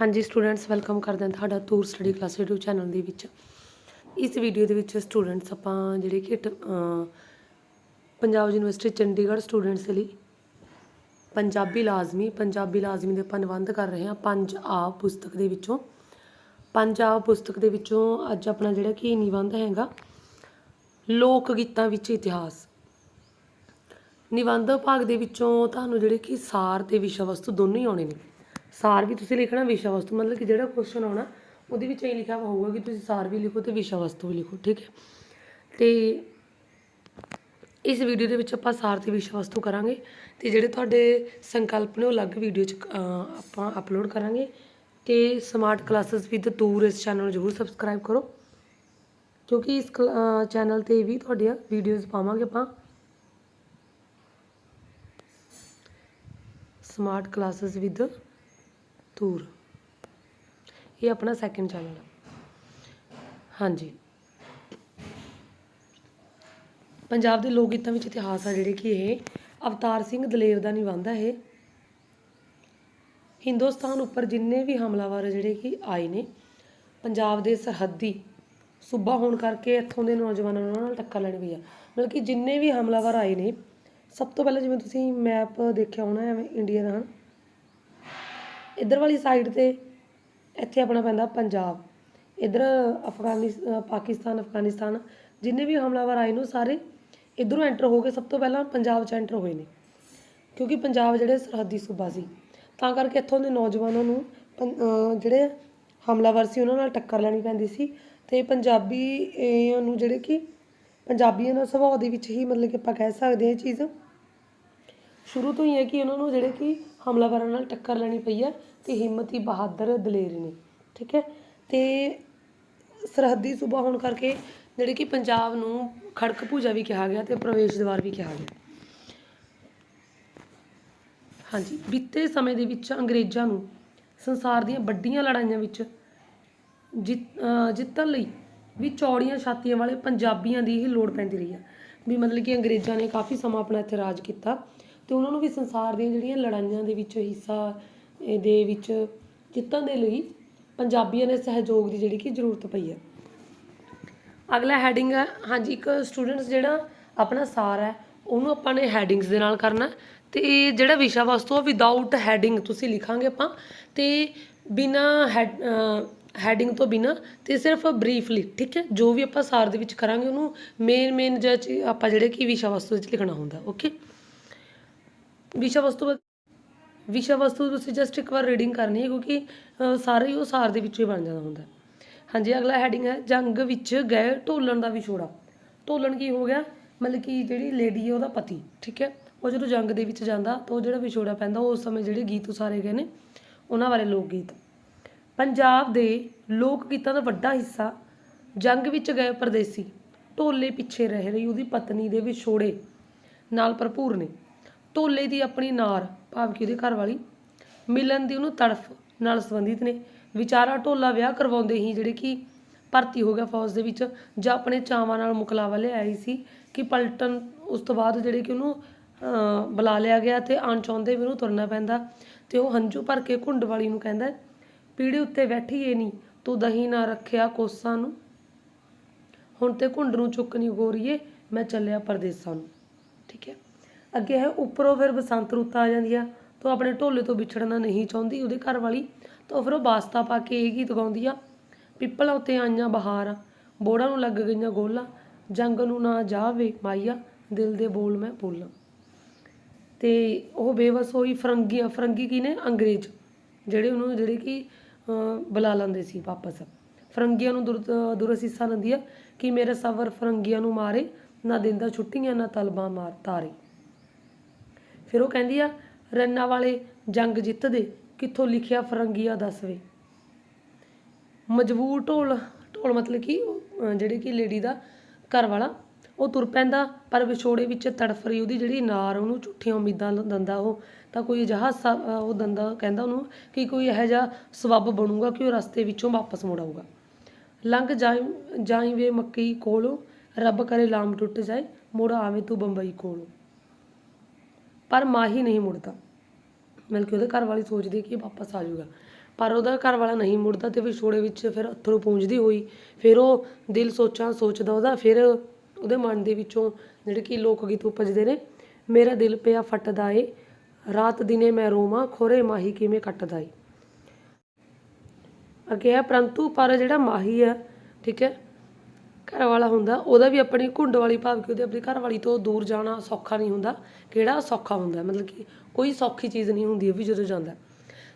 ਹਾਂਜੀ students welcome ਕਰਦੇ ਹਾਂ ਤੁਹਾਡਾ Toor study class YouTube channel ਦੇ ਵਿੱਚ। ਇਸ ਵੀਡੀਓ ਦੇ ਵਿੱਚ ਸਟੂਡੈਂਟਸ ਆਪਾਂ ਜਿਹੜੇ ਕਿ ਟ- ਪੰਜਾਬ ਯੂਨੀਵਰਸਿਟੀ ਚੰਡੀਗੜ੍ਹ ਸਟੂਡੈਂਟਸ ਦੇ ਲਈ ਪੰਜਾਬੀ ਲਾਜ਼ਮੀ ਪੰਜਾਬੀ ਲਾਜ਼ਮੀ ਦੇ ਆਪਾਂ ਨਿਬੰਧ ਕਰ ਰਹੇ ਹਾਂ ਪੰਜ ਆਬ ਪੁਸਤਕ ਦੇ ਵਿੱਚੋਂ। ਪੰਜ ਆਬ ਪੁਸਤਕ ਦੇ ਵਿੱਚੋਂ ਅੱਜ ਆਪਣਾ ਜਿਹੜਾ ਕਿ ਨਿਬੰਧ ਹੈਗਾ, ਲੋਕ ਗੀਤਾਂ ਵਿੱਚ ਇਤਿਹਾਸ। ਨਿਬੰਧ ਭਾਗ ਦੇ ਵਿੱਚੋਂ ਤੁਹਾਨੂੰ ਜਿਹੜੇ ਕਿ ਸਾਰ ਤੇ ਵਿਸ਼ਾ ਵਸਤੂ ਦੋਨੋਂ ਹੀ ਆਉਣੇ ਨੇ। ਸਾਰ ਵੀ ਤੁਸੀਂ ਲਿਖਣਾ ਵਿਸ਼ਾ ਵਸਤੂ ਮਤਲਬ ਕਿ ਜਿਹੜਾ ਕੁਐਸਚਨ ਆਉਣਾ, ਉਹਦੇ ਵਿੱਚ ਇਹ ਲਿਖਿਆ ਹੋਊਗਾ ਕਿ ਤੁਸੀਂ ਸਾਰ ਵੀ ਲਿਖੋ ਤੇ ਵਿਸ਼ਾ ਵਸਤੂ ਵੀ ਲਿਖੋ, ਠੀਕ ਹੈ? ਤੇ ਇਸ ਵੀਡੀਓ ਦੇ ਵਿੱਚ ਆਪਾਂ ਸਾਰ ਤੇ ਵਿਸ਼ਾ ਵਸਤੂ ਕਰਾਂਗੇ ਤੇ ਜਿਹੜੇ ਤੁਹਾਡੇ ਸੰਕਲਪ ਨੇ ਉਹ ਅਲੱਗ ਵੀਡੀਓ ਚ ਆਪਾਂ ਅਪਲੋਡ ਕਰਾਂਗੇ ਤੇ ਸਮਾਰਟ ਕਲਾਸਿਸ ਵਿਦ ਟੂਰ ਇਸ ਚੈਨਲ ਨੂੰ ਜ਼ਰੂਰ ਸਬਸਕ੍ਰਾਈਬ ਕਰੋ, ਕਿਉਂਕਿ ਇਸ ਚੈਨਲ ਤੇ ਵੀ ਤੁਹਾਡੀਆਂ ਵੀਡੀਓਜ਼ ਪਾਵਾਂਗੇ ਆਪਾਂ। ਸਮਾਰਟ ਕਲਾਸਿਸ ਵਿਦ ਟੂਰ ਇਹ ਆਪਣਾ ਸੈਕਿੰਡ ਚੈਨਲ ਹੈ ਹਾਂਜੀ। ਪੰਜਾਬ ਦੇ ਲੋਕ ਗੀਤਾਂ ਵਿੱਚ ਇਤਿਹਾਸ ਆ ਜਿਹੜੇ ਕਿ ਇਹ ਅਵਤਾਰ ਸਿੰਘ ਦਲੇਰ ਦਾ ਨਿਬੰਧ ਹੈ ਇਹ। ਹਿੰਦੁਸਤਾਨ ਉੱਪਰ ਜਿੰਨੇ ਵੀ ਹਮਲਾਵਰ ਜਿਹੜੇ ਕਿ ਆਏ ਨੇ, ਪੰਜਾਬ ਦੇ ਸਰਹੱਦੀ ਸੂਬਾ ਹੋਣ ਕਰਕੇ ਇੱਥੋਂ ਦੇ ਨੌਜਵਾਨਾਂ ਨੂੰ ਉਹਨਾਂ ਨਾਲ ਟੱਕਰ ਲੈਣੀ ਪਈ ਆ। ਮਤਲਬ ਕਿ ਜਿੰਨੇ ਵੀ ਹਮਲਾਵਰ ਆਏ ਨੇ, ਸਭ ਤੋਂ ਪਹਿਲਾਂ ਜਿਵੇਂ ਤੁਸੀਂ ਮੈਪ ਦੇਖਿਆ ਹੋਣਾ ਐਵੇਂ ਇੰਡੀਆ ਦਾ ਹਨ ਇੱਧਰ ਵਾਲੀ ਸਾਈਡ ਤੇ ਇੱਥੇ ਆਪਣਾ ਪੈਂਦਾ ਪੰਜਾਬ। ਇੱਧਰ ਅਫਗਾਨਿਸਤਾਨ ਪਾਕਿਸਤਾਨ, ਅਫਗਾਨਿਸਤਾਨ, ਜਿੰਨੇ ਵੀ ਹਮਲਾਵਰ ਆਏ ਨੇ ਉਹ ਸਾਰੇ ਇੱਧਰੋਂ ਐਂਟਰ ਹੋ ਕੇ ਸਭ ਤੋਂ ਪਹਿਲਾਂ ਪੰਜਾਬ 'ਚ ਐਂਟਰ ਹੋਏ ਨੇ। ਕਿਉਂਕਿ ਪੰਜਾਬ ਜਿਹੜੇ ਸਰਹੱਦੀ ਸੂਬਾ ਸੀ, ਤਾਂ ਕਰਕੇ ਇੱਥੋਂ ਦੇ ਨੌਜਵਾਨਾਂ ਨੂੰ ਪੰ- ਜਿਹੜੇ ਹਮਲਾਵਰ ਸੀ, ਉਹਨਾਂ ਨਾਲ ਟੱਕਰ ਲੈਣੀ ਪੈਂਦੀ ਸੀ। ਤੇ ਪੰਜਾਬੀ ਇਹ ਨੂੰ ਜਿਹੜੇ ਕਿ ਪੰਜਾਬੀਆਂ ਦਾ ਸੁਭਾਅ ਦੇ ਵਿੱਚ ਹੀ ਮਤਲਬ ਕਿ ਆਪਾਂ ਕਹਿ ਸਕਦੇ ਹਾਂ ਇਹ ਚੀਜ਼ ਸ਼ੁਰੂ ਤੋਂ ਹੀ ਹੈ ਕਿ ਉਹਨਾਂ ਨੂੰ ਜਿਹੜੇ ਕਿ ਹਮਲਾਵਰਾਂ ਨਾਲ ਟੱਕਰ ਲੈਣੀ ਪਈ ਹੈ ਤੇ ਹਿੰਮਤੀ ਬਹਾਦਰ ਦਲੇਰ ਨੇ, ਠੀਕ ਹੈ? ਤੇ ਸਰਹੱਦੀ ਸੂਬਾ ਹੋਣ ਕਰਕੇ ਜਿਹੜੇ ਕਿ ਪੰਜਾਬ ਨੂੰ ਖੜਕ ਪੂਜਾ ਵੀ ਕਿਹਾ ਗਿਆ ਤੇ ਪ੍ਰਵੇਸ਼ ਦਵਾਰ ਵੀ ਕਿਹਾ ਗਿਆ। ਹਾਂਜੀ, ਬੀਤੇ ਸਮੇਂ ਦੇ ਵਿੱਚ ਅੰਗਰੇਜ਼ਾਂ ਨੂੰ ਸੰਸਾਰ ਦੀਆਂ ਵੱਡੀਆਂ ਲੜਾਈਆਂ ਵਿੱਚ ਜਿੱਤ ਜਿੱਤਣ ਲਈ ਵੀ ਚੌੜੀਆਂ ਛਾਤੀਆਂ ਵਾਲੇ ਪੰਜਾਬੀਆਂ ਦੀ ਹੀ ਲੋੜ ਪੈਂਦੀ ਰਹੀ ਹੈ। ਵੀ ਮਤਲਬ ਕਿ ਅੰਗਰੇਜ਼ਾਂ ਨੇ ਕਾਫੀ ਸਮਾਂ ਆਪਣਾ ਇੱਥੇ ਰਾਜ ਕੀਤਾ। ਅਤੇ ਉਹਨਾਂ ਨੂੰ ਵੀ ਸੰਸਾਰ ਦੀਆਂ ਜਿਹੜੀਆਂ ਲੜਾਈਆਂ ਦੇ ਵਿੱਚ, ਹਿੱਸਾ, ਇਹ ਦੇ ਵਿੱਚ ਜਿੱਤਣ ਦੇ ਲਈ ਪੰਜਾਬੀਆਂ ਨੇ ਸਹਿਯੋਗ ਦੀ ਜਿਹੜੀ ਕਿ ਜ਼ਰੂਰਤ ਪਈ ਹੈ ਅਗਲਾ ਹੈਡਿੰਗ ਹੈ ਹਾਂਜੀ, ਇੱਕ ਸਟੂਡੈਂਟਸ ਜਿਹੜਾ ਆਪਣਾ ਸਾਰ ਹੈ, ਉਹਨੂੰ ਆਪਾਂ ਨੇ ਹੈਡਿੰਗਸ ਦੇ ਨਾਲ ਕਰਨਾ ਤੇ ਜਿਹੜਾ ਵਿਸ਼ਾ ਵਸਤੂ ਆ ਵਿਦਆਊਟ ਹੈਡਿੰਗ ਤੁਸੀਂ ਲਿਖਾਂਗੇ ਆਪਾਂ। ਤੇ ਬਿਨਾ ਹੈਡਿੰਗ ਤੋਂ ਬਿਨਾ ਤੇ ਸਿਰਫ ਬਰੀਫਲੀ ਠੀਕ ਹੈ? ਜੋ ਵੀ ਆਪਾਂ ਸਾਰ ਦੇ ਵਿੱਚ ਕਰਾਂਗੇ, ਉਹਨੂੰ ਮੇਨ ਮੇਨ ਜਿਹੜਾ ਆਪਾਂ ਜਿਹੜੇ ਕਿ ਵਿਸ਼ਾ ਵਸਤੂ ਵਿੱਚ ਲਿਖਣਾ ਹੁੰਦਾ ਓਕੇ ਵਿਸ਼ਾ ਵਸਤੂ ਵਿਸ਼ਾ ਵਸਤੂ ਤੁਸੀਂ ਜਸਟ ਇੱਕ ਵਾਰ ਰੀਡਿੰਗ ਕਰਨੀ ਹੈ ਕਿਉਂਕਿ ਸਾਰੇ ਹੀ ਉਹ ਸਾਰ ਦੇ ਵਿੱਚੋਂ ਹੀ ਬਣ ਜਾਂਦਾ ਹੁੰਦਾ। ਹਾਂਜੀ, ਅਗਲਾ ਹੈਡਿੰਗ ਹੈ, ਜੰਗ ਵਿੱਚ ਗਏ ਢੋਲਣ ਦਾ ਵਿਛੋੜਾ। ਢੋਲਣ ਕੀ ਹੋ ਗਿਆ? ਮਤਲਬ ਕਿ ਜਿਹੜੀ ਲੇਡੀ ਹੈ ਉਹਦਾ ਪਤੀ, ਠੀਕ ਹੈ? ਉਹ ਜਦੋਂ ਜੰਗ ਦੇ ਵਿੱਚ ਜਾਂਦਾ ਤਾਂ ਉਹ ਜਿਹੜਾ ਵਿਛੋੜਾ ਪੈਂਦਾ ਉਸ ਸਮੇਂ ਜਿਹੜੇ ਗੀਤ ਉਸਾਰੇ ਗਏ ਨੇ, ਉਹਨਾਂ ਬਾਰੇ ਲੋਕ ਗੀਤ। ਪੰਜਾਬ ਦੇ ਲੋਕ ਗੀਤਾਂ ਦਾ ਵੱਡਾ ਹਿੱਸਾ, ਜੰਗ ਵਿੱਚ ਗਏ ਪਰਦੇਸੀ, ਢੋਲੇ ਪਿੱਛੇ ਰਹਿ ਰਹੀ ਉਹਦੀ ਪਤਨੀ ਦੇ ਵਿਛੋੜੇ ਨਾਲ ਭਰਪੂਰ ਨੇ। ਢੋਲੇ ਦੀ ਆਪਣੀ ਨਾਰ ਭਾਵ ਕਿ ਉਹਦੇ ਘਰ ਵਾਲੀ ਮਿਲਣ ਦੀ ਉਹਨੂੰ ਤੜਫ ਨਾਲ ਸੰਬੰਧਿਤ ਨੇ। ਵਿਚਾਰਾ ਢੋਲਾ ਵਿਆਹ ਕਰਵਾਉਂਦੇ ਹੀ ਜਿਹੜੇ ਕਿ ਭਰਤੀ ਹੋ ਗਿਆ ਫੌਜ ਦੇ ਵਿੱਚ ਜਾਂ ਆਪਣੇ ਚਾਵਾਂ ਨਾਲ ਮੁਕਲਾਵਾ ਲਿਆਈ ਸੀ ਕਿ ਪਲਟਨ ਉਸ ਤੋਂ ਬਾਅਦ ਜਿਹੜੇ ਕਿ ਉਹਨੂੰ ਅਹ, ਬੁਲਾ ਲਿਆ ਗਿਆ ਤੇ ਅਣਚਾਹੁੰਦੇ ਵੀ ਉਹਨੂੰ ਤੁਰਨਾ ਪੈਂਦਾ। ਤੇ ਉਹ ਹੰਝੂ ਭਰ ਕੇ ਘੁੰਡ ਵਾਲੀ ਨੂੰ ਕਹਿੰਦਾ ਪੀੜੇ ਉੱਤੇ ਬੈਠੀਏ ਨਹੀਂ ਤੂੰ ਦਹੀਂ ਨਾ ਰੱਖਿਆ ਕੋਸਾਂ ਨੂੰ। ਹੁਣ ਤੇ ਘੁੰਡ ਨੂੰ ਚੁੱਕ ਨਹੀਂ ਗੋਰੀਏ ਮੈਂ ਚੱਲਿਆ ਪਰਦੇਸਾਂ ਨੂੰ। ਠੀਕ ਹੈ। ਅੱਗੇ ਹੈ, ਉੱਪਰੋਂ ਫਿਰ ਬਸੰਤ ਰੁੱਤ ਆ ਜਾਂਦੀ ਆ, ਤਾਂ ਆਪਣੇ ਢੋਲੇ ਤੋਂ ਵਿਛੜਨਾ ਨਹੀਂ ਚਾਹੁੰਦੀ, ਉਹਦੇ ਘਰ ਵਾਲੀ। ਤਾਂ ਫਿਰ ਉਹ ਵਾਸਤਾ ਪਾ ਕੇ ਇਹ ਗੀਤ ਗਾਉਂਦੀ ਆ, ਪਿੱਪਲਾਂ ਉੱਤੇ ਆਈਆਂ ਬਹਾਰਾਂ, ਬੋੜਾਂ ਨੂੰ ਲੱਗ ਗਈਆਂ ਗੋਲਾਂ, ਜੰਗ ਨੂੰ ਨਾ ਜਾਵੇ ਮਾਈਆ ਦਿਲ ਦੇ ਬੋਲ ਮੈਂ ਬੋਲਾਂ ਤੇ ਉਹ ਬੇਵਸ ਹੋਈ ਫਰੰਗੀਆਂ, ਫਰੰਗੀ ਕੀ ਨੇ? ਅੰਗਰੇਜ਼, ਜਿਹੜੇ ਉਹਨੂੰ, ਜਿਹੜੇ ਕਿ ਬੁਲਾ ਲੈਂਦੇ ਸੀ ਵਾਪਸ। ਫਰੰਗੀਆਂ ਨੂੰ ਦੁਰ ਦੁਰਸੀਸਾ ਦਿੰਦੀ ਆ ਕਿ ਮੇਰੇ ਸਬਰ ਫਰੰਗੀਆਂ ਨੂੰ ਮਾਰੇ, ਨਾ ਦਿੰਦਾ ਛੁੱਟੀਆਂ, ਨਾ ਤਲਬਾ ਮਾਰ, ਤਾਰੇ। ਫਿਰ ਉਹ ਕਹਿੰਦੀ ਆ, ਰੰਨਾ ਵਾਲੇ ਜੰਗ ਜਿੱਤਦੇ ਕਿੱਥੋਂ ਲਿਖਿਆ ਫਰੰਗੀਆ ਦੱਸ ਵੇ? ਮਜਬੂਰ ਢੋਲ ਢੋਲ ਮਤਲਬ ਕਿ? ਜਿਹੜੇ ਕਿ ਲੇਡੀ ਦਾ ਘਰ ਵਾਲਾ, ਉਹ ਤੁਰ ਪੈਂਦਾ, ਪਰ ਵਿਛੋੜੇ ਵਿੱਚ ਤੜਫ ਰਹੀ ਉਹਦੀ ਜਿਹੜੀ ਨਾਰ, ਉਹਨੂੰ ਝੂਠੀਆਂ ਉਮੀਦਾਂ ਲ- ਦਿੰਦਾ ਉਹ। ਤਾਂ ਕੋਈ ਅਜਿਹਾ ਉਹ ਦਿੰਦਾ, ਕਹਿੰਦਾ ਉਹਨੂੰ ਕਿ ਕੋਈ ਇਹੋ ਜਿਹਾ ਸਬੱਬ ਬਣੂਗਾ ਕਿ ਉਹ ਰਸਤੇ ਵਿੱਚੋਂ ਵਾਪਸ ਮੁੜ ਆਊਗਾ। ਲੰਘ ਜਾਈ ਜਾਈ ਵੇ ਮੱਕੀ ਕੋਲੋਂ, ਰੱਬ ਕਰੇ ਲਾਮ ਟੁੱਟ ਜਾਏ, ਮੁੜ ਆਵੇ ਤੂੰ ਬੰਬਈ ਕੋਲੋਂ। ਪਰ ਮਾਹੀ ਨਹੀਂ ਮੁੜਦਾ। ਮਤਲਬ ਕਿ ਉਹਦੇ ਘਰ ਵਾਲੀ ਸੋਚਦੀ ਕਿ ਵਾਪਸ ਆ ਜਾਊਗਾ। ਪਰ ਉਹਦਾ ਘਰ ਵਾਲਾ ਨਹੀਂ ਮੁੜਦਾ ਤੇ ਵਿਛੋੜੇ ਵਿੱਚ ਫਿਰ ਅਥਰੂ ਪੂੰਝਦੀ ਹੋਈ, ਫਿਰ ਉਹ ਦਿਲ ਸੋਚਾਂ ਸੋਚਦਾ ਉਹਦਾ, ਫਿਰ ਉਹਦੇ ਮਨ ਦੇ ਵਿੱਚੋਂ ਜਿਹੜੇ ਕਿ ਲੋਕ ਗੀਤ ਉਪਜਦੇ ਨੇ, ਮੇਰਾ ਦਿਲ ਪਿਆ ਫਟਦਾ ਏ, ਰਾਤ ਦਿਨੇ ਮੈਂ ਰੋਵਾਂ, ਖੋਰੇ ਮਾਹੀ ਕਿਵੇਂ ਕੱਟਦਾ ਏ? ਅੱਗੇ ਹੈ, ਪਰੰਤੂ ਪਰ ਜਿਹੜਾ ਮਾਹੀ ਹੈ, ਠੀਕ ਹੈ ਘਰ ਵਾਲਾ ਹੁੰਦਾ, ਉਹਦਾ ਵੀ ਆਪਣੀ ਘੁੰਡ ਵਾਲੀ ਭਾਵ ਕਿ ਉਹਦੇ ਆਪਣੀ ਘਰ ਵਾਲੀ ਤੋਂ ਦੂਰ ਜਾਣਾ ਸੌਖਾ ਨਹੀਂ ਹੁੰਦਾ। ਕਿਹੜਾ ਸੌਖਾ ਹੁੰਦਾ? ਮਤਲਬ ਕਿ ਕੋਈ ਸੌਖੀ ਚੀਜ਼ ਨਹੀਂ ਹੁੰਦੀ, ਉਹ ਵੀ ਜਦੋਂ ਜਾਂਦਾ।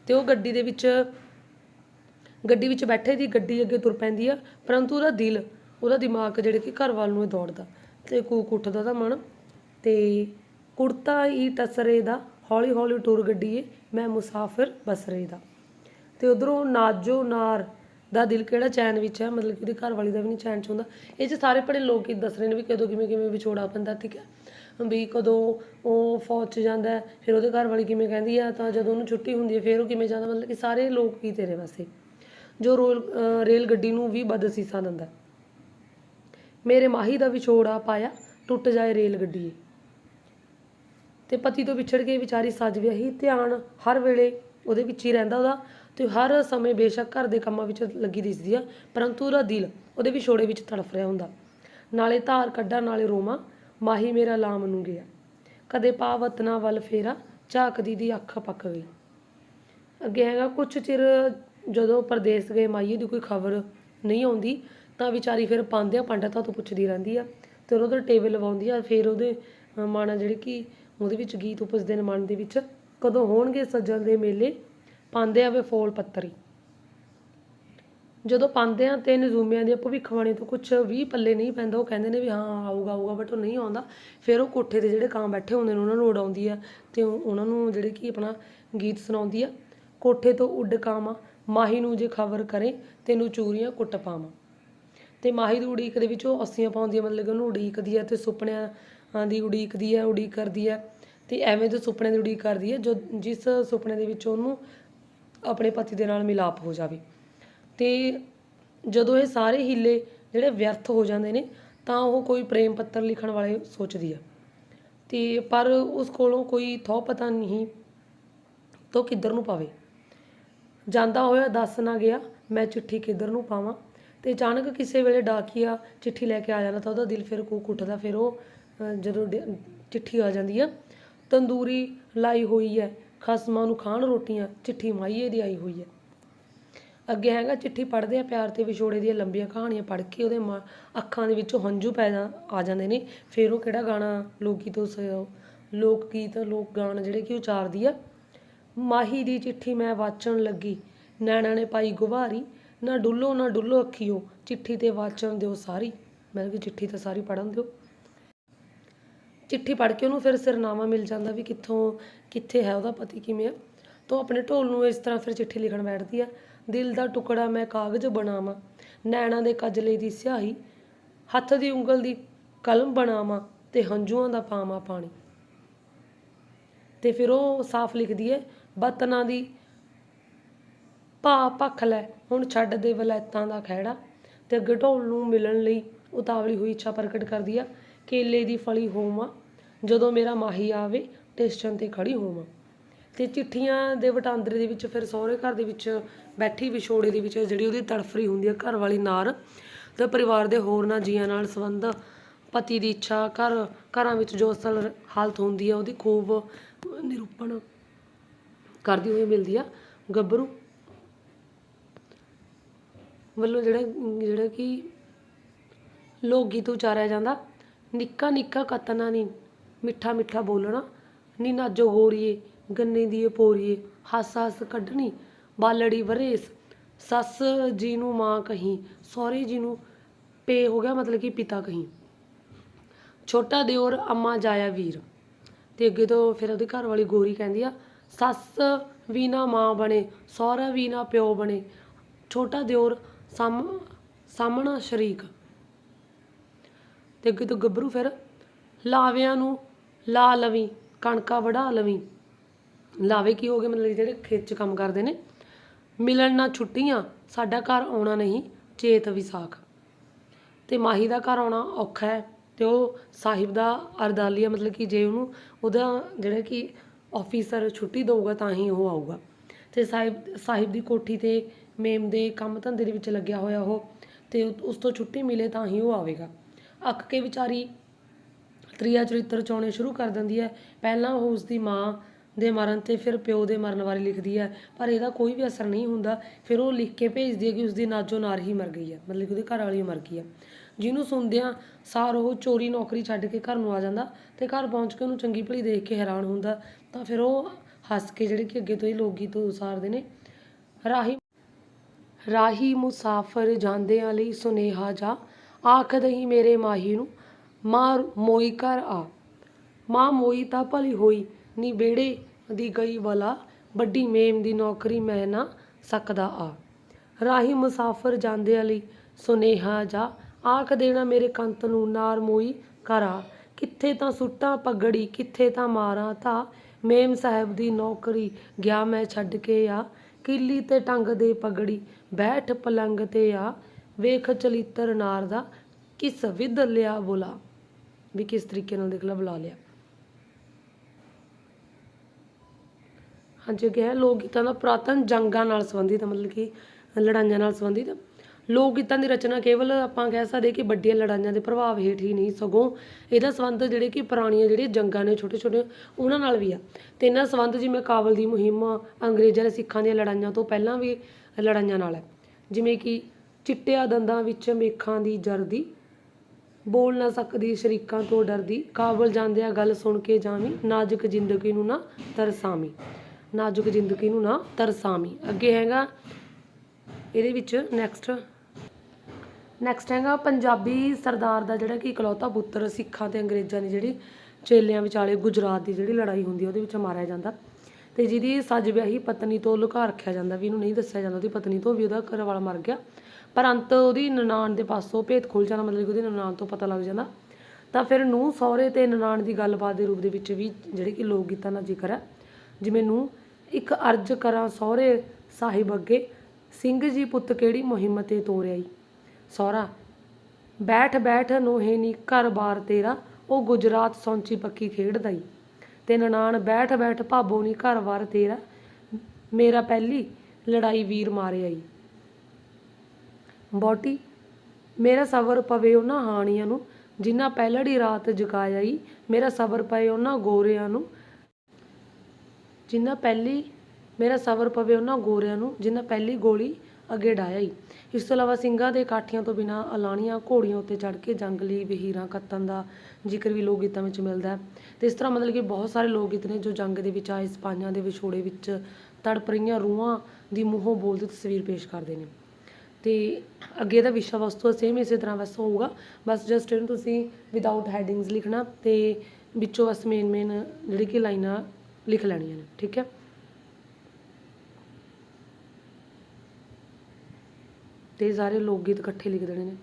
ਤੇ ਉਹ ਗੱਡੀ ਦੇ ਵਿੱਚ, ਗੱਡੀ ਵਿੱਚ ਬੈਠੇ ਦੀ ਗੱਡੀ ਅੱਗੇ ਤੁਰ ਪੈਂਦੀ ਆ, ਪਰੰਤੂ ਉਹਦਾ ਦਿਲ, ਉਹਦਾ ਦਿਮਾਗ ਜਿਹੜੇ ਕਿ ਘਰ ਵੱਲ ਨੂੰ ਹੀ ਦੌੜਦਾ। ਤੇ ਕੂਕ ਉੱਠਦਾ ਉਹਦਾ ਮਨ। ਤੇ ਕੁੜਤਾ ਹੀ ਟਸਰੇ ਦਾ ਹੌਲੀ ਹੌਲੀ ਟੁਰ ਗੱਡੀਏ ਮੈਂ ਮੁਸਾਫਿਰ ਬਸਰੇ ਦਾ। ਤੇ ਉਧਰੋਂ ਨਾਜੋ ਨਾਰ ਦਾ ਦਿਲ ਕਿਹੜਾ ਚੈਨ ਵਿੱਚ ਹੈ? ਮਤਲਬ ਕਿ ਉਹਦੀ ਘਰ ਵਾਲੀ ਦਾ ਵੀ ਨਹੀਂ ਚੈਨ ਚ ਹੁੰਦਾ ਇਹ ਚ ਸਾਰੇ ਬੜੇ ਲੋਕ ਹੀ ਦੱਸ ਰਹੇ ਨੇ ਵੀ ਕਦੋਂ ਕਿਵੇਂ ਕਿਵੇਂ ਵਿਛੋੜਾ ਪੈਂਦਾ, ਠੀਕ ਹੈ? ਵੀ ਕਦੋਂ ਉਹ ਫੌਜ ਚ ਜਾਂਦਾ ਫਿਰ ਉਹਦੇ ਘਰ ਵਾਲੀ ਕਿਵੇਂ ਕਹਿੰਦੀ ਆ, ਤਾਂ ਜਦੋਂ ਉਹਨੂੰ ਛੁੱਟੀ ਹੁੰਦੀ ਹੈ, ਫਿਰ ਉਹ ਕਿਵੇਂ ਜਾਂਦਾ? ਮਤਲਬ ਕਿ ਸਾਰੇ ਲੋਕ ਹੀ ਤੇਰੇ ਵਾਸਤੇ। ਜੋ ਰੋਲ ਰੇਲ ਗੱਡੀ ਨੂੰ ਵੀ ਬਦਸੀਸਾ ਦਿੰਦਾ ਮੇਰੇ ਮਾਹੀ ਦਾ ਵਿਛੋੜਾ ਪਾਇਆ, ਟੁੱਟ ਜਾਏ ਰੇਲ ਗੱਡੀ ਤੇ ਪਤੀ ਤੋਂ ਵਿਛੜ ਕੇ ਵਿਚਾਰੀ ਸੱਜ ਵਿਆਹੀ, ਧਿਆਨ ਹਰ ਵੇਲੇ ਉਹਦੇ ਵਿੱਚ ਹੀ ਰਹਿੰਦਾ ਉਹਦਾ। ਤੇ ਹਰ ਸਮੇਂ ਬੇਸ਼ੱਕ ਘਰ ਦੇ ਕੰਮਾਂ ਵਿੱਚ ਲੱਗੀ ਦਿਸਦੀ ਆ, ਪਰੰਤੂ ਉਹਦਾ ਦਿਲ ਉਹਦੇ ਵਿਛੋੜੇ ਵਿੱਚ ਤੜਫ ਰਿਹਾ ਹੁੰਦਾ। ਨਾਲੇ ਧਾਰ ਕੱਢਾ, ਨਾਲੇ ਰੋਵਾਂ, ਮਾਹੀ ਮੇਰਾ ਲਾਮ ਨੂੰ ਗਿਆ। ਕਦੇ ਪਾ ਵਤਨਾ ਵੱਲ ਫੇਰਾ, ਝਾਕਦੀ ਦੀ ਅੱਖ ਪੱਕ ਗਈ। ਅੱਗੇ ਹੈਗਾ, ਕੁਛ ਚਿਰ ਜਦੋਂ ਪਰਦੇਸ ਗਏ ਮਾਈਏ ਦੀ ਕੋਈ ਖਬਰ ਨਹੀਂ ਆਉਂਦੀ, ਤਾਂ ਵਿਚਾਰੀ ਫਿਰ ਪਾਂਦਿਆਂ ਪੰਡਤਾਂ ਤੋਂ ਪੁੱਛਦੀ ਰਹਿੰਦੀ ਆ, ਤੇ ਉਹਦੇ ਟੇਬਲ ਲਵਾਉਂਦੀ ਆ, ਫਿਰ ਉਹਦੇ ਮਨ ਆ ਜਿਹੜੇ ਕਿ ਉਹਦੇ ਵਿੱਚ ਗੀਤ ਉਪਜਦੇ ਨੇ ਮਨ ਦੇ ਵਿੱਚ, ਕਦੋਂ ਹੋਣਗੇ ਸੱਜਣ ਦੇ ਮੇਲੇ? ਪਾਂਦੇ ਆਵੇ ਫੋਲ ਪੱਤਰੀ। ਜਦੋਂ ਪਾਉਂਦੇ ਆ ਤੇ ਨਜ਼ੂਮਿਆਂ ਦੀ ਭਵਿੱਖਬਾਣੀ ਤੋਂ ਕੁਝ ਵੀ ਪੱਲੇ ਨਹੀਂ ਪੈਂਦਾ, ਉਹ ਕਹਿੰਦੇ ਨੇ ਵੀ ਹਾਂ, ਆਊਗਾ ਆਊਗਾ ਬਟ ਉਹ ਨਹੀਂ ਆਉਂਦਾ। ਫਿਰ ਉਹ ਕੋਠੇ ਤੇ ਜਿਹੜੇ ਕਾਂ ਬੈਠੇ ਹੁੰਦੇ ਨੇ, ਉਹਨਾਂ ਨੂੰ ਉਡਾਉਂਦੀ ਆ ਤੇ ਉਹਨਾਂ ਨੂੰ ਜਿਹੜੇ ਕਿ ਆਪਣਾ ਗੀਤ ਸੁਣਾਉਂਦੀ ਆ, ਕੋਠੇ ਤੋਂ ਉੱਡ ਕਾਵਾਂ, ਮਾਹੀ ਨੂੰ ਜੇ ਖਬਰ ਕਰੇ, ਤੈਨੂੰ ਚੂਰੀਆਂ ਕੁੱਟ ਪਾਵਾਂ। ਤੇ ਮਾਹੀ ਦੀ ਉਡੀਕ ਦੇ ਵਿੱਚ ਉਹ ਅੱਸੀਆਂ ਪਾਉਂਦੀ ਆ, ਮਤਲਬ ਕਿ ਉਹਨੂੰ ਉਡੀਕਦੀ ਆ ਤੇ ਸੁਪਨਿਆਂ ਦੀ ਉਡੀਕਦੀ ਆ, ਉਡੀਕ ਕਰਦੀ ਆ। ਤੇ ਐਵੇਂ ਦੇ ਸੁਪਨੇ ਦੀ ਉਡੀਕ ਕਰਦੀ ਹੈ ਜੋ ਜਿਸ ਸੁਪਨੇ ਦੇ ਵਿੱਚ ਉਹਨੂੰ ਆਪਣੇ ਪਤੀ ਦੇ ਨਾਲ ਮਿਲਾਪ ਹੋ ਜਾਵੇ। ਤੇ ਜਦੋਂ ਇਹ ਸਾਰੇ ਹੀਲੇ ਜਿਹੜੇ ਵਿਅਰਥ ਹੋ ਜਾਂਦੇ ਨੇ, ਤਾਂ ਉਹ ਕੋਈ ਪ੍ਰੇਮ ਪੱਤਰ ਲਿਖਣ ਵਾਲੇ ਸੋਚਦੀ ਆ। ਤੇ ਪਰ ਉਸ ਕੋਲੋਂ ਕੋਈ ਥੋ ਪਤਾ ਨਹੀਂ ਤੋ ਕਿੱਧਰ ਨੂੰ ਪਾਵੇ। ਜਾਂਦਾ ਹੋਇਆ ਦੱਸ ਨਾ ਗਿਆ, ਮੈਂ ਚਿੱਠੀ ਕਿੱਧਰ ਨੂੰ ਪਾਵਾਂ? ਤੇ ਅਚਾਨਕ ਕਿਸੇ ਵੇਲੇ ਡਾਕੀਆ ਚਿੱਠੀ ਲੈ ਕੇ ਆ ਜਾਂਦਾ ਤਾਂ ਉਹਦਾ ਦਿਲ ਫਿਰ ਕੂਕ ਉੱਠਦਾ, ਫਿਰ ਉਹ ਜਦੋਂ ਡ- ਚਿੱਠੀ ਆ ਜਾਂਦੀ ਆ, ਤੰਦੂਰੀ ਲਾਈ ਹੋਈ ਹੈ। ਖਸਮਾਂ ਨੂੰ ਖਾਣ ਰੋਟੀਆਂ, ਚਿੱਠੀ ਮਾਈਏ ਦੀ ਆਈ ਹੋਈ ਹੈ। ਅੱਗੇ ਹੈਗਾ, ਚਿੱਠੀ ਪੜ੍ਹਦੇ ਆ ਪਿਆਰ ਤੇ ਵਿਛੋੜੇ ਦੀਆਂ ਲੰਬੀਆਂ ਕਹਾਣੀਆਂ ਪੜ੍ਹ ਕੇ ਉਹਦੇ ਮ- ਅੱਖਾਂ ਦੇ ਵਿੱਚੋਂ ਹੰਝੂ ਪੈ ਜਾ, ਆ ਜਾਂਦੇ ਨੇ। ਫਿਰ ਉਹ ਕਿਹੜਾ ਗਾਣਾ ਲੋਕ ਗੀਤ ਉਸ ਲੋਕ ਗੀਤ ਲੋਕ ਗਾਣ ਜਿਹੜੇ ਕਿ ਉਚਾਰਦੀ ਆ। ਮਾਹੀ ਦੀ ਚਿੱਠੀ ਮੈਂ ਵਾਚਣ ਲੱਗੀ, ਨੈਣਾ ਨੇ ਪਾਈ ਗੁਬਾਰੀ, ਨਾ ਡੁੱਲੋ ਨਾ ਡੁੱਲੋ ਅੱਖੀਓ, ਚਿੱਠੀ ਤੇ ਵਾਚਣ ਦਿਓ ਸਾਰੀ। ਮੈਂ ਕਿ ਚਿੱਠੀ ਤਾਂ ਸਾਰੀ ਪੜਨ ਦਿਓ। ਚਿੱਠੀ ਪੜ੍ਹ ਕੇ ਉਹਨੂੰ ਫਿਰ ਸਿਰਨਾਮਾ ਮਿਲ ਜਾਂਦਾ ਵੀ ਕਿੱਥੋਂ, ਕਿੱਥੇ ਹੈ ਉਹਦਾ ਪਤੀ ਕਿਵੇਂ ਆ। ਤਾਂ ਆਪਣੇ ਢੋਲ ਨੂੰ ਇਸ ਤਰ੍ਹਾਂ ਫਿਰ ਚਿੱਠੀ ਲਿਖਣ ਬੈਠਦੀ ਆ, ਦਿਲ ਦਾ ਟੁਕੜਾ ਮੈਂ ਕਾਗਜ਼ ਬਣਾਵਾਂ, ਨੈਣਾ ਦੇ ਕਜਲੇ ਦੀ ਸਿਆਹੀ, ਹੱਥ ਦੀ ਉਂਗਲ ਦੀ ਕਲਮ ਬਣਾਵਾਂ ਤੇ ਹੰਝੂਆਂ ਦਾ ਪਾਵਾਂ ਪਾਣੀ। ਤੇ ਫਿਰ ਉਹ ਸਾਫ਼ ਲਿਖਦੀ ਹੈ ਬਤਨਾਂ ਦੀ ਭਾ ਭੱਖ ਲੈ, ਹੁਣ ਛੱਡ ਦੇ ਵਲੈਤਾਂ ਦਾ ਖਹਿੜਾ। ਤੇ ਅੱਗੇ ਢੋਲ ਨੂੰ ਮਿਲਣ ਲਈ ਉਤਾਵਲੀ ਹੋਈ ਇੱਛਾ ਪ੍ਰਗਟ ਕਰਦੀ ਆ, ਕੇਲੇ ਦੀ ਫਲੀ ਹੋਵਾਂ ਜਦੋਂ ਮੇਰਾ ਮਾਹੀ ਆਵੇ ਸਟੇਸ਼ਨ ਤੇ ਖੜੀ ਹੋਵਾਂ। ਤੇ ਚਿੱਠੀਆਂ ਦੇ ਵਟਾਂਦਰੇ ਦੇ ਵਿੱਚ, ਫਿਰ ਸਹੁਰੇ ਘਰ ਦੇ ਵਿੱਚ ਬੈਠੀ ਵਿਛੋੜੇ ਦੇ ਵਿੱਚ ਜਿਹੜੀ ਉਹਦੀ ਤੜਫਰੀ ਹੁੰਦੀ ਆ, ਘਰ ਵਾਲੀ ਨਾਰ, ਤੇ ਪਰਿਵਾਰ ਦੇ ਹੋਰਨਾਂ ਜੀਆਂ ਨਾਲ ਸੰਬੰਧ, ਪਤੀ ਦੀ ਇੱਛਾ, ਘਰ, ਘਰਾਂ ਵਿੱਚ ਜੋ ਅਸਲ ਹਾਲਤ ਹੁੰਦੀ ਹੈ ਉਹਦੀ ਖੂਬ ਨਿਰੂਪਣ ਕਰਦੀ ਹੋਈ ਮਿਲਦੀ ਆ, ਗੱਭਰੂ। ਵੱਲੋਂ ਜਿਹੜਾ ਜਿਹੜਾ ਕਿ ਲੋਕ ਗੀਤ ਉਚਾਰਿਆ ਜਾਂਦਾ ਨਿੱਕਾ ਨਿੱਕਾ ਕਤਨਾ ਨਹੀਂ ਮਿੱਠਾ ਮਿੱਠਾ ਬੋਲਣਾ। ਨੀ ਨਾਜੋ ਗੋਰੀਏ, ਗੰਨੇ ਦੀ ਪੋਰੀਏ, ਹੱਸ ਹੱਸ ਕੱਢਣੀ, ਬਾਲੜੀ ਵਰੇਸ। ਸੱਸ ਜੀ ਨੂੰ ਮਾਂ ਕਹੀਂ, ਸਹੁਰੇ ਜੀ ਨੂੰ ਪੇ ਹੋ ਗਿਆ ਮਤਲਬ ਕਿ ਪਿਤਾ ਕਹੀਂ। ਛੋਟਾ ਦਿਓਰ ਅੰਮਾ ਜਾਇਆ ਵੀਰ। ਤੇ ਅੱਗੇ ਤੋਂ ਫਿਰ ਉਹਦੇ ਘਰ ਵਾਲੀ ਗੋਰੀ ਕਹਿੰਦੀ ਆ, ਸੱਸ ਵੀ ਨਾ ਮਾਂ ਬਣੇ, ਸਹੁਰਾ ਵੀ ਨਾ ਪਿਓ ਬਣੇ। ਛੋਟਾ ਦਿਓਰ ਸਾਮ, ਸਾਹਮਣਾ ਸ਼ਰੀਕ। ਤੇ ਅੱਗੇ ਤੋਂ ਗੱਭਰੂ ਫਿਰ ਲਾਵਿਆਂ ਨੂੰ ਲਾ ਲਵੀਂ, ਕਣਕਾਂ ਵਢਾ ਲਵੀਂ। ਲਾਵੇ ਕੀ ਹੋ ਮਤਲਬ ਜਿਹੜੇ ਖੇਤ 'ਚ ਕੰਮ ਕਰਦੇ ਨੇ, ਮਿਲਣ ਨਾ ਛੁੱਟੀਆਂ, ਸਾਡਾ ਘਰ ਆਉਣਾ ਨਹੀਂ, ਚੇਤ ਵਿਸਾਖ ਤੇ ਮਾਹੀ ਦਾ ਘਰ ਆਉਣਾ ਔਖਾ ਹੈ, ਤੇ ਉਹ ਸਾਹਿਬ ਦਾ ਅਰਦਾਲੀਆ, ਮਤਲਬ ਕਿ ਜੇ ਉਹਨੂੰ ਉਹਦਾ ਜਿਹੜਾ ਕਿ ਆਫੀਸਰ ਛੁੱਟੀ ਦਊਗਾ, ਤਾਂ ਹੀ ਉਹ ਆਊਗਾ। ਤੇ ਸਾਹਿਬ ਸਾਹਿਬ ਦੀ ਕੋਠੀ ਤੇ ਮੇਮ ਦੇ ਕੰਮ ਧੰਦੇ ਦੇ ਵਿੱਚ ਲੱਗਿਆ ਹੋਇਆ ਉਹ, ਤੇ ਉਸ ਤੋਂ ਛੁੱਟੀ ਮਿਲੇ ਤਾਂ ਹੀ ਉਹ ਆਵੇਗਾ। ਅੱਕ ਕੇ ਵਿਚਾਰੀ ਕ੍ਰਿਆ ਚਰਿੱਤਰ ਚਾਉਣੇ ਸ਼ੁਰੂ ਕਰ ਦਿੰਦੀ ਹੈ। ਪਹਿਲਾਂ ਉਹ ਉਸ ਦੀ ਮਾਂ ਦੇ ਮਰਨ ਤੇ ਫਿਰ ਪਿਓ ਦੇ ਮਰਨ ਬਾਰੇ ਲਿਖਦੀ ਹੈ। ਪਰ ਇਹਦਾ ਕੋਈ ਵੀ ਅਸਰ ਨਹੀਂ ਹੁੰਦਾ। ਫਿਰ ਉਹ ਲਿਖ ਕੇ ਭੇਜਦੀ ਹੈ ਕਿ ਉਸ ਦੀ ਨਾਜੋ ਨਾਰ ਹੀ ਮਰ ਗਈ ਹੈ। ਮਤਲਬ ਕਿ ਉਹਦੇ ਘਰ ਵਾਲੀ ਮਰ ਗਈ ਹੈ। ਜਿਹਨੂੰ ਸੁਣਦਿਆਂ ਸਾਰ ਉਹ ਚੋਰੀ ਨੌਕਰੀ ਛੱਡ ਕੇ ਘਰ ਨੂੰ ਆ ਜਾਂਦਾ ਤੇ ਘਰ ਪਹੁੰਚ ਕੇ ਉਹਨੂੰ ਚੰਗੀ ਭਲੀ ਦੇਖ ਕੇ ਹੈਰਾਨ ਹੁੰਦਾ। ਤਾਂ ਫਿਰ ਉਹ ਹੱਸ ਕੇ ਜਿਹੜੇ ਕਿ ਅੱਗੇ ਤੋਂ ਹੀ ਲੋਕ ਗੀਤ ਉਸਾਰਦੇ ਨੇ, ਰਾਹੀ ਰਾਹੀ ਮੁਸਾਫਰ ਜਾਂਦਿਆਂ ਲਈ ਸੁਨੇਹਾ ਜਾ। ਆਖਦਹੀਂ ਮੇਰੇ ਮਾਹੀ ਨੂੰ ਮਾਂ ਮੋਈ ਕਰ ਆ। ਮਾਂ ਮੋਈ ਤਾਂ ਭਲੀ ਹੋਈ ਨੀ ਬੇੜੇ ਦੀ ਗਈ ਵਾਲਾ, ਵੱਡੀ ਮੇਮ ਦੀ ਨੌਕਰੀ ਮੈਂ ਨਾ ਸਕਦਾ ਆ। ਰਾਹੀ ਮੁਸਾਫਰ ਜਾਂਦਿਆਂ ਲਈ ਸੁਨੇਹਾ ਜਾ, ਆਖ ਦੇਣਾ ਮੇਰੇ ਕੰਤ ਨੂੰ ਨਾਰ ਮੋਈ ਕਰਾ ਕਿੱਥੇ ਤਾਂ ਸੁੱਟਾਂ ਪਗੜੀ, ਕਿੱਥੇ ਤਾਂ ਮਾਰਾਂ ਤਾਂ, ਮੇਮ ਸਾਹਿਬ ਦੀ ਨੌਕਰੀ ਗਿਆ ਮੈਂ ਛੱਡ ਕੇ ਆ। ਕਿੱਲੀ ਤੇ ਟੰਗ ਦੇ ਪਗੜੀ, ਬੈਠ ਪਲੰਗ ਤੇ ਆ। ਵੇਖ ਚਲਿੱਤਰ ਨਾਰ ਦਾ, ਕਿਸ ਵਿਦ ਲਿਆ ਬੁਲਾ। ਵੀ ਕਿਸ ਤਰੀਕੇ ਨਾਲ ਦੇਖ ਲਾ ਬੁਲਾ ਲਿਆ। ਹਾਂਜੀ, ਅੱਗੇ ਹੈ ਲੋਕ ਗੀਤਾਂ ਦਾ ਪੁਰਾਤਨ ਜੰਗਾਂ ਨਾਲ ਸੰਬੰਧਿਤ, ਮਤਲਬ ਕਿ ਲੜਾਈਆਂ ਨਾਲ ਸੰਬੰਧਿਤ। ਲੋਕ ਗੀਤਾਂ ਦੀ ਰਚਨਾ ਕੇਵਲ ਆਪਾਂ ਕਹਿ ਸਕਦੇ ਕਿ ਵੱਡੀਆਂ ਲੜਾਈਆਂ ਦੇ ਪ੍ਰਭਾਵ ਹੇਠ ਹੀ ਨਹੀਂ, ਸਗੋਂ ਇਹਦਾ ਸੰਬੰਧ ਜਿਹੜੇ ਕਿ ਪੁਰਾਣੀਆਂ ਜਿਹੜੀਆਂ ਜੰਗਾਂ ਨੇ ਛੋਟੇ ਛੋਟੇ ਉਹਨਾਂ ਨਾਲ ਵੀ ਆ। ਤੇ ਇਹਨਾਂ ਸੰਬੰਧ ਜਿਵੇਂ ਕਾਬਲ ਦੀ ਮੁਹਿੰਮ, ਅੰਗਰੇਜ਼ਾਂ ਦੇ ਸਿੱਖਾਂ ਦੀਆਂ ਲੜਾਈਆਂ ਤੋਂ ਪਹਿਲਾਂ ਵੀ ਲੜਾਈਆਂ ਨਾਲ ਹੈ। ਜਿਵੇਂ ਕਿ ਚਿੱਟਿਆਂ ਦੰਦਾਂ ਵਿੱਚ ਮੇਖਾਂ ਦੀ ਜਰਦੀ ਬੋਲ ਨਾ ਸਕਦੀ, ਸ਼ਰੀਕਾਂ ਤੋਂ ਡਰਦੀ। ਕਾਬਲ ਜਾਂਦਿਆਂ ਗੱਲ ਸੁਣ ਕੇ ਜਾਵੀਂ। ਨਾਜ਼ੁਕ ਜ਼ਿੰਦਗੀ ਨੂੰ ਨਾ ਤਰਸਾਵੀਂ। ਨਾਜ਼ੁਕ ਜ਼ਿੰਦਗੀ ਨੂੰ ਨਾ ਤਰਸਾਵੀਂ। ਅੱਗੇ ਹੈਗਾ ਇਹਦੇ ਵਿੱਚ ਨੈਕਸਟ ਨੈਕਸਟ ਹੈਗਾ ਪੰਜਾਬੀ ਸਰਦਾਰ ਦਾ ਜਿਹੜਾ ਕਿ ਇਕਲੌਤਾ ਪੁੱਤਰ ਸਿੱਖਾਂ ਤੇ ਅੰਗਰੇਜ਼ਾਂ ਦੀ ਜਿਹੜੀ ਚੇਲਿਆਂ ਵਿਚਾਲੇ ਗੁਜਰਾਤ ਦੀ ਜਿਹੜੀ ਲੜਾਈ ਹੁੰਦੀ ਉਹਦੇ ਵਿੱਚ ਮਾਰਿਆ ਜਾਂਦਾ। ਤੇ ਜਿਹਦੀ ਸੱਜ ਵਿਆਹੀ ਪਤਨੀ ਤੋਂ ਲੁਕਾ ਰੱਖਿਆ ਜਾਂਦਾ ਵੀ ਇਹਨੂੰ ਨਹੀਂ ਦੱਸਿਆ ਜਾਂਦਾ, ਉਹਦੀ ਪਤਨੀ ਤੋਂ ਵੀ ਉਹਦਾ ਘਰ ਵਾਲਾ ਮਰ ਗਿਆ। ਪਰ ਅੰਤ ਉਹਦੀ ਨਨਾਣ ਦੇ ਪਾਸੋਂ ਭੇਤ ਖੁੱਲ ਜਾਣਾ ਮਤਲਬ ਕਿ ਉਹਦੀ ਨਨਾਣ ਤੋਂ ਪਤਾ ਲੱਗ ਜਾਂਦਾ। ਤਾਂ ਫਿਰ ਨੂੰ ਸਹੁਰੇ ਤੇ ਨਨਾਣ ਦੀ ਗੱਲਬਾਤ ਦੇ ਰੂਪ ਦੇ ਵਿੱਚ ਵੀ ਜਿਹੜੇ ਕਿ ਲੋਕ ਗੀਤਾਂ ਦਾ ਜ਼ਿਕਰ ਹੈ, ਜਿਵੇਂ ਨੂੰ ਇੱਕ ਅਰਜ ਕਰਾਂ ਸਹੁਰੇ ਸਾਹਿਬ ਅੱਗੇ, ਸਿੰਘ ਜੀ ਪੁੱਤ ਕਿਹੜੀ ਮੁਹਿੰਮ ਤੇ ਤੋਰਿਆ ਈ? ਸਹੁਰਾ ਬੈਠ ਬੈਠ ਨੋਹੇ ਨੀ ਘਰ-ਬਾਰ ਤੇਰਾ, ਉਹ ਗੁਜਰਾਤ ਸੌਂਚੀ ਪੱਕੀ ਖੇਡਦਾ ਈ। ਤੇ ਨਨਾਣ ਬੈਠ ਬੈਠ ਭਾਬੋ ਨੀ ਘਰ-ਬਾਰ ਤੇਰਾ। ਮੇਰਾ ਪਹਿਲੀ ਲੜਾਈ ਵੀਰ ਮਾਰਿਆ ਈ ਬੋਟੀ, ਮੇਰਾ ਸਬਰ ਪਵੇ ਉਹਨਾਂ ਹਾਣੀਆਂ ਨੂੰ, ਜਿਨ੍ਹਾਂ ਪਹਿਲੜੀ ਰਾਤ ਜਗਾਇਆ ਈ। ਮੇਰਾ ਸਬਰ ਪਏ ਉਹਨਾਂ ਗੋਰਿਆਂ ਨੂੰ, ਜਿਨ੍ਹਾਂ ਪਹਿਲੀ, ਮੇਰਾ ਸਬਰ ਪਵੇ ਉਹਨਾਂ ਗੋਰਿਆਂ ਨੂੰ, ਜਿਨ੍ਹਾਂ ਪਹਿਲੀ ਗੋਲੀ ਅੱਗੇ ਡਾਇਆ ਹੀ ਇਸ ਤੋਂ ਇਲਾਵਾ ਸਿੰਘਾਂ ਦੇ ਕਾਠੀਆਂ ਤੋਂ ਬਿਨਾਂ ਅਲਾਣੀਆਂ ਘੋੜੀਆਂ ਉੱਤੇ ਚੜ੍ਹ ਕੇ ਜੰਗ ਲਈ ਵਹੀਰਾਂ ਕੱਤਣ ਦਾ ਜ਼ਿਕਰ ਵੀ ਲੋਕ ਗੀਤਾਂ ਵਿੱਚ ਮਿਲਦਾ ਹੈ। ਤੇ ਇਸ ਤਰ੍ਹਾਂ ਮਤਲਬ ਕਿ ਬਹੁਤ ਸਾਰੇ ਲੋਕ ਗੀਤ ਨੇ ਜੋ ਜੰਗ ਦੇ ਵਿੱਚ ਆਏ, ਸਿਪਾਹੀਆਂ ਦੇ ਵਿਛੋੜੇ ਵਿੱਚ ਤੜਪ ਰਹੀਆਂ ਰੂਹਾਂ ਦੀ ਮੂੰਹੋਂ ਬੋਲਦੀ ਤਸਵੀਰ ਪੇਸ਼ ਕਰਦੇ ਨੇ। ਤੇ ਅੱਗੇ ਦਾ ਵਿਸ਼ਾ ਵਸਤੂ ਸੇਮ ਇਸੇ ਤਰ੍ਹਾਂ ਬਸ ਹੋਊਗਾ। ਬਸ ਜਸਟ ਇਹਨੂੰ ਤੁਸੀਂ ਵਿਦਆਊਟ ਹੈਡਿੰਗਸ ਲਿਖਣਾ ਤੇ ਵਿੱਚੋਂ ਬਸ ਮੇਨ ਮੇਨ ਜਿਹੜੀ ਕਿ ਲਾਈਨਾਂ ਲਿਖ ਲੈਣੀਆਂ ਨੇ, ਠੀਕ ਹੈ? ਤੇ ਸਾਰੇ ਲੋਕ ਗੀਤ ਇਕੱਠੇ ਲਿਖ ਦੇਣੇ ਨੇ।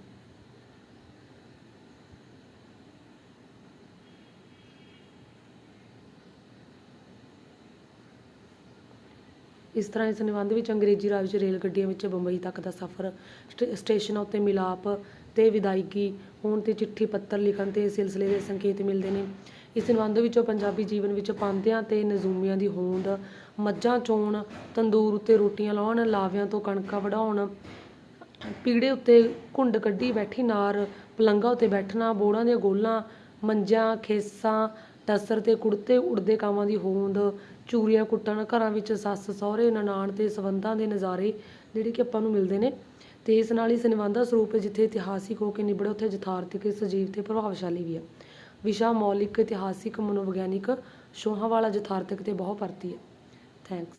ਇਸ ਤਰ੍ਹਾਂ ਇਸ ਨਿਬੰਧ ਵਿੱਚ ਅੰਗਰੇਜ਼ੀ ਰਾਜ ਵਿੱਚ ਰੇਲ ਗੱਡੀਆਂ ਵਿੱਚ ਬੰਬਈ ਤੱਕ ਦਾ ਸਫ਼ਰ ਸਟੇਸ਼ਨਾਂ ਉੱਤੇ ਮਿਲਾਪ ਤੇ ਵਿਦਾਇਗੀ ਹੋਣ ਤੇ ਚਿੱਠੀ ਪੱਤਰ ਲਿਖਣ ਤੇ ਸਿਲਸਿਲੇ ਦੇ ਸੰਕੇਤ ਮਿਲਦੇ ਨੇ। ਇਸ ਨਿਬੰਧ ਵਿੱਚੋਂ ਪੰਜਾਬੀ ਜੀਵਨ ਵਿੱਚ ਪਾਂਧਿਆਂ ਤੇ ਨਜ਼ੂਮੀਆਂ ਦੀ ਹੋਂਦ, ਮੱਝਾਂ ਚੋਣ, ਤੰਦੂਰ ਉੱਤੇ ਰੋਟੀਆਂ ਲਾਉਣ, ਲਾਵਿਆਂ ਤੋਂ ਕਣਕਾਂ ਵਢਾਉਣ ਪੀੜੇ ਉੱਤੇ ਘੁੰਡ ਕੱਢੀ ਬੈਠੀ ਨਾਰ ਪਲੰਘਾਂ ਉੱਤੇ ਬੈਠਣਾ, ਬੋੜਾਂ ਦੀਆਂ ਗੋਲਾਂ, ਮੰਜਾਂ, ਖੇਸਾਂ ਟਸਰ ਤੇ ਕੁੜਤੇ ਉੜਦੇ ਕਾਵਾਂ ਦੀ ਹੋਂਦ, ਚੂਰੀਆਂ ਕੁੱਟਣ, ਘਰਾਂ ਵਿੱਚ ਸੱਸ, ਸਹੁਰੇ, ਨਨਾਣ ਤੇ ਸਬੰਧਾਂ ਦੇ ਨਜ਼ਾਰੇ ਜਿਹੜੇ ਕਿ ਆਪਾਂ ਨੂੰ ਮਿਲਦੇ ਨੇ। ਤੇ ਇਸ ਨਾਲ ਹੀ ਇਸ ਸਰੂਪ ਜਿੱਥੇ ਇਤਿਹਾਸਿਕ ਹੋ ਕੇ ਨਿਬੜੇ ਉੱਥੇ ਯਥਾਰਥਿਕ, ਸਜੀਵ ਤੇ ਪ੍ਰਭਾਵਸ਼ਾਲੀ ਵੀ ਹੈ ਵਿਸ਼ਾ ਮੌਲਿਕ, ਇਤਿਹਾਸਿਕ, ਮਨੋਵਿਗਿਆਨਿਕ, ਸ਼ੋਹਾਂ ਵਾਲਾ ਯਥਾਰਥਿਕ ਤੇ ਬਹੁਤ ਪਰਤੀ ਹੈ ਥੈਂਕਸ